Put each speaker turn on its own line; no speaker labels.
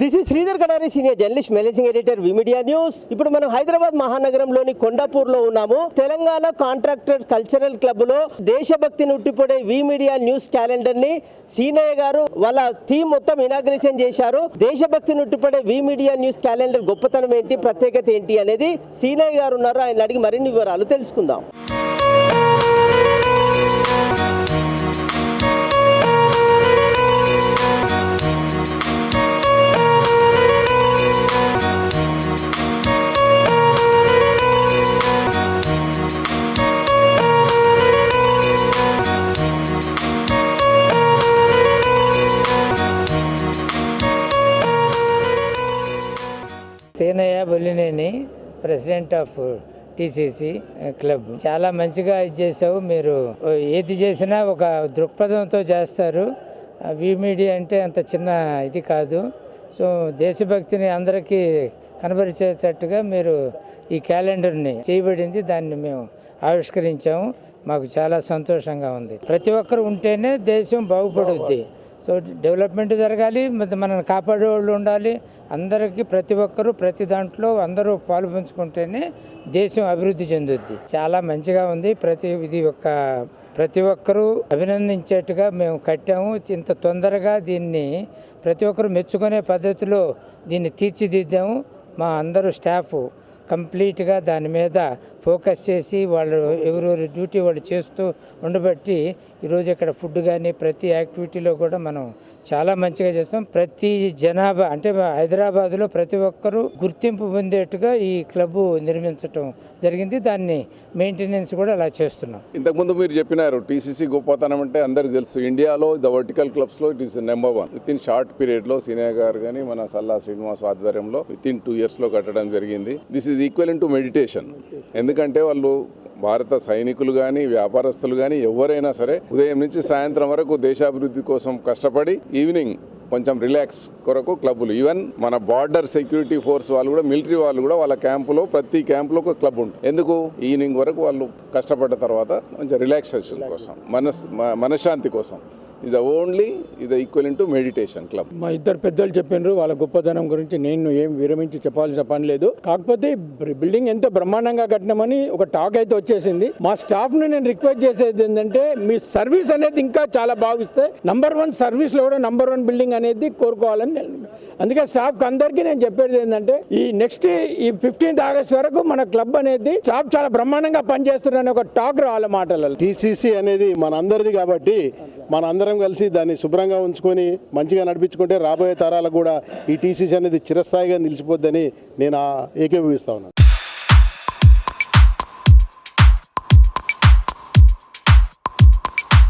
This is Sridhar Kadari senior journalist managing editor విమిడియా news ఇప్పుడు మనం హైదరాబాద్ మహానగరంలోని కొండాపూర్లో ఉన్నాము. తెలంగాణ కాంట్రాక్టర్ కల్చరల్ క్లబ్లో దేశభక్తిని ఉట్టిపడే వి మీడియా న్యూస్ క్యాలెండర్ని సీనయ్య గారు వాళ్ళ థీమ్ మొత్తం ఇనాగ్రేషన్ చేశారు. దేశభక్తిని ఉట్టిపడే వి మీడియా న్యూస్ క్యాలెండర్ గొప్పతనం ఏంటి ప్రత్యేకత ఏంటి అనేది సీనయ్య గారు ఉన్నారు. ఆయన అడిగి మరిన్ని వివరాలు తెలుసుకుందాం.
Seenaiah Bollineni president of TCC club. చాలా మంచిగా ఇది చేసావు మీరు ఏది చేసినా ఒక దృక్పథంతో చేస్తారు. వి మీడియా అంటే అంత చిన్న ఇది కాదు. సో దేశభక్తిని అందరికీ కనబరిచేటట్టుగా మీరు ఈ క్యాలెండర్ని చేయబడింది. దాన్ని మేము ఆవిష్కరించాము. మాకు చాలా సంతోషంగా ఉంది. ప్రతి ఒక్కరు ఉంటేనే దేశం బాగుపడుద్ది. సో డెవలప్మెంట్ జరగాలి మనల్ని కాపాడే వాళ్ళు ఉండాలి. అందరికీ ప్రతి ఒక్కరూ ప్రతి దాంట్లో అందరూ పాలు పంచుకుంటేనే దేశం అభివృద్ధి చెందుద్ది. చాలా మంచిగా ఉంది. ప్రతి ఇది ఒక ప్రతి ఒక్కరూ అభినందించేట్టుగా మేము కట్టాము. ఇంత తొందరగా దీన్ని ప్రతి ఒక్కరు మెచ్చుకునే పద్ధతిలో దీన్ని తీర్చిదిద్దాము. మా అందరూ స్టాఫ్ కంప్లీట్గా దాని మీద ఫోకస్ చేసి వాళ్ళు ఎవరెవరి డ్యూటీ వాళ్ళు చేస్తూ ఉండబట్టి ఈరోజు ఇక్కడ ఫుడ్ కానీ ప్రతి యాక్టివిటీలో కూడా మనం చాలా మంచిగా చేస్తాం. ప్రతి జనాభా అంటే హైదరాబాద్లో ప్రతి ఒక్కరూ గుర్తింపు పొందేట్టుగా ఈ క్లబ్ నిర్మించటం జరిగింది. దాన్ని మెయింటెనెన్స్ కూడా అలా చేస్తున్నాం.
ఇంతకుముందు మీరు చెప్పినారు టీసీసీ గొప్పతనం అంటే అందరికి తెలుసు. ఇండియాలో the vertical క్లబ్స్లో it is number one. With in short పీరియడ్లో సీనియర్ గారు కానీ మన సల్లా శ్రీనివాస్ ఆధ్వర్యంలో విత్ ఇన్ టూ ఇయర్స్లో కట్టడం జరిగింది. This is equal to meditation. ఎందుకంటే వాళ్ళు భారత సైనికులు కానీ వ్యాపారస్తులు కానీ ఎవరైనా సరే ఉదయం నుంచి సాయంత్రం వరకు దేశాభివృద్ధి కోసం కష్టపడి ఈవినింగ్ కొంచెం రిలాక్స్ కొరకు క్లబ్బులు. ఈవెన్ మన బార్డర్ సెక్యూరిటీ ఫోర్స్ వాళ్ళు కూడా మిలిటరీ వాళ్ళు కూడా వాళ్ళ క్యాంపులో ప్రతి క్యాంపులో ఒక క్లబ్ ఉంటుంది. ఎందుకు? ఈవినింగ్ వరకు వాళ్ళు కష్టపడ్డ తర్వాత కొంచెం రిలాక్సేషన్ కోసం మనస్ మనశ్శాంతి కోసం. ఇది ఓన్లీ ఇది ఈక్వల్ టు మెడిటేషన్ క్లబ్
మా ఇద్దరు పెద్దలు చెప్పిండ్రు వాళ్ళ గొప్పతనం గురించి నేను ఏం విరమించి చెప్పాల్సిన పని లేదు. కాకపోతే బిల్డింగ్ ఎంతో బ్రహ్మాండంగా కట్టినామని ఒక టాక్ అయితే వచ్చేసింది. మా స్టాఫ్ను నేను రిక్వెస్ట్ చేసేది ఏంటంటే మీ సర్వీస్ అనేది ఇంకా చాలా బాగిస్తే నంబర్ వన్ సర్వీస్లో కూడా నంబర్ వన్ బిల్డింగ్ అనేది కోరుకోవాలని అందుకే స్టాఫ్ అందరికీ నేను చెప్పేది ఏంటంటే ఈ నెక్స్ట్ ఈ ఫిఫ్టీన్త్ ఆగస్ట్ వరకు మన క్లబ్ అనేది స్టాఫ్ చాలా బ్రహ్మాండంగా పనిచేస్తున్నారని ఒక టాక్ రావాలి మాటలలో.
టీసీసీ అనేది మనందరిది కాబట్టి మనందరం కలిసి దాన్ని శుభ్రంగా ఉంచుకొని మంచిగా నడిపించుకుంటే రాబోయే తరాలకు కూడా ఈ టీసీసీ అనేది చిరస్థాయిగా నిలిచిపోద్దని నేను ఆ ఏకీభవిస్తా ఉన్నాను.